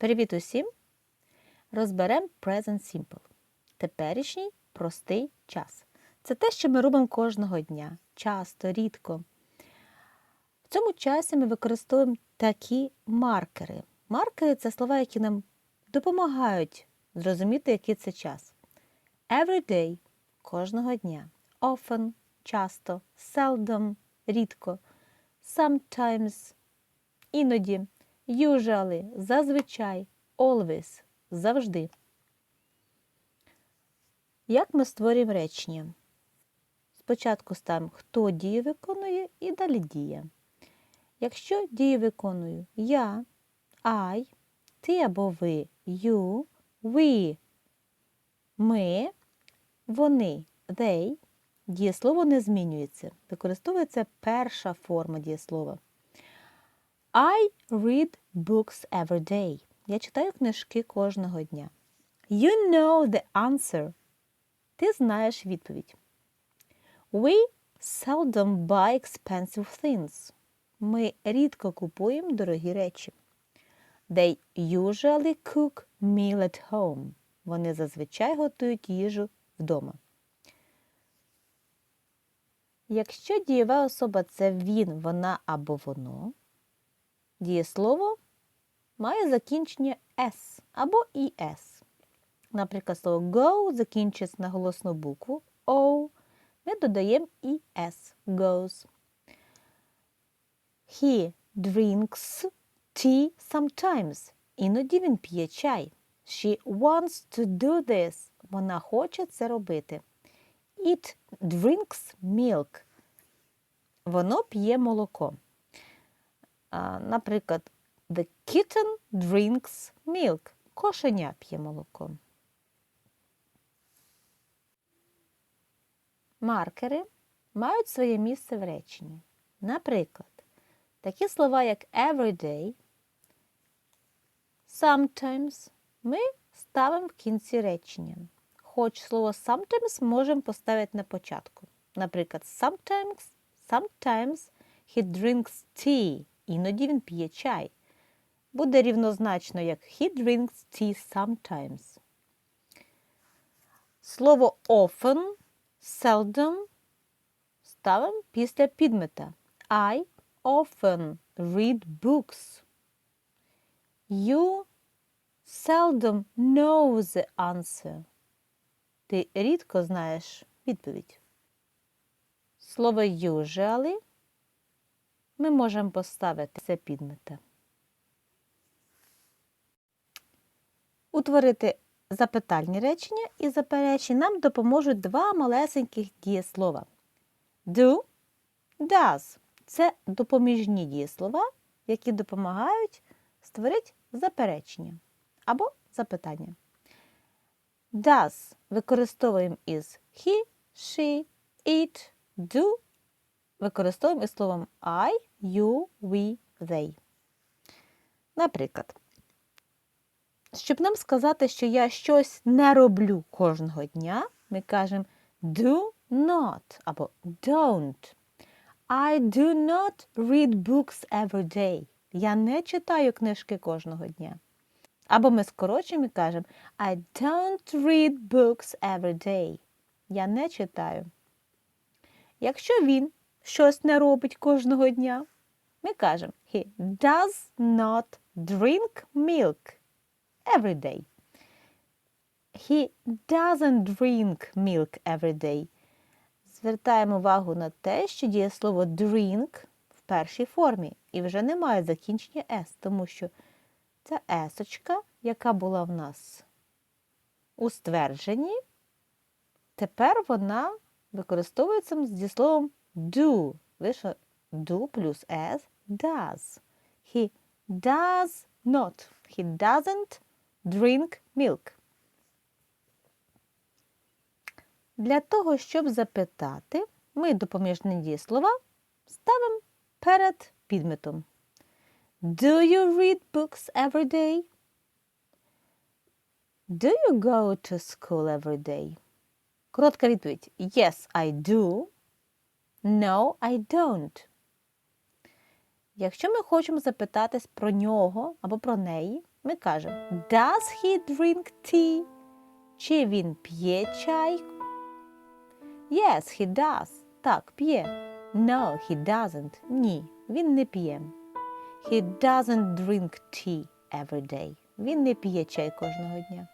Привіт усім! Розберемо Present Simple. Теперішній простий час. Це те, що ми робимо кожного дня. Часто, рідко. В цьому часі ми використовуємо такі маркери. Маркери це слова, які нам допомагають зрозуміти, який це час. Every day – кожного дня. Often – часто, seldom – рідко, sometimes – іноді, usually – зазвичай, always – завжди. Як ми створюємо речення? Спочатку ставимо, хто дію виконує, і далі дія. Якщо дію виконую я, I, ти або ви, you, we, ми, вони, they, дієслово не змінюється. Використовується перша форма дієслова. I read books every day. Я читаю книжки кожного дня. You know the answer. Ти знаєш відповідь. We seldom buy expensive things. Ми рідко купуємо дорогі речі. They usually cook meal at home. Вони зазвичай готують їжу вдома. Якщо дієва особа це він, вона або воно, дієслово має закінчення s або «es». Наприклад, слово go закінчується на голосну букву O, ми додаємо «es» – goes. He drinks tea sometimes. Іноді він п'є чай. She wants to do this. Вона хоче це робити. It drinks milk. Воно п'є молоко. Наприклад, the kitten drinks milk. Кошеня п'є молоко. Маркери мають своє місце в реченні. Наприклад, такі слова, як everyday, sometimes ми ставимо в кінці речення. Хоч слово sometimes можемо поставити на початку. Наприклад, sometimes, sometimes he drinks tea. Іноді він п'є чай. Буде рівнозначно, як he drinks tea sometimes. Слово often, seldom ставимо після підмета. I often read books. You seldom know the answer. Ти рідко знаєш відповідь. Слово usually ми можемо поставити це підмета. Утворити запитальні речення і заперечення нам допоможуть два малесеньких дієслова. Do, does це допоміжні дієслова, які допомагають створити заперечення або запитання. Does використовуємо із he, she, it, do. Використовуємо із словом I, you, we, they. Наприклад, щоб нам сказати, що я щось не роблю кожного дня, ми кажемо do not або don't. I do not read books every day. Я не читаю книжки кожного дня. Або ми скорочуємо і кажемо I don't read books every day. Я не читаю. Якщо він щось не робить кожного дня, ми кажемо He does not drink milk every day. He doesn't drink milk every day. Звертаємо увагу на те, що дієслово drink в першій формі і вже немає закінчення S, тому що ця есочка, яка була в нас у ствердженні, тепер вона використовується з дієсловом do. Лише do плюс S does. He does not. He doesn't drink milk. Для того, щоб запитати, ми допоміжні дієслова ставимо перед підметом. Do you read books every day? Do you go to school every day? Коротка відповідь Yes, I do. No, I don't. Якщо ми хочемо запитатись про нього або про неї, Ми кажемо Does he drink tea? Чи він п'є чай? Yes, he does. Так, п'є. No, he doesn't. Ні, він не п'є. He doesn't drink tea every day. Він не п'є чай кожного дня.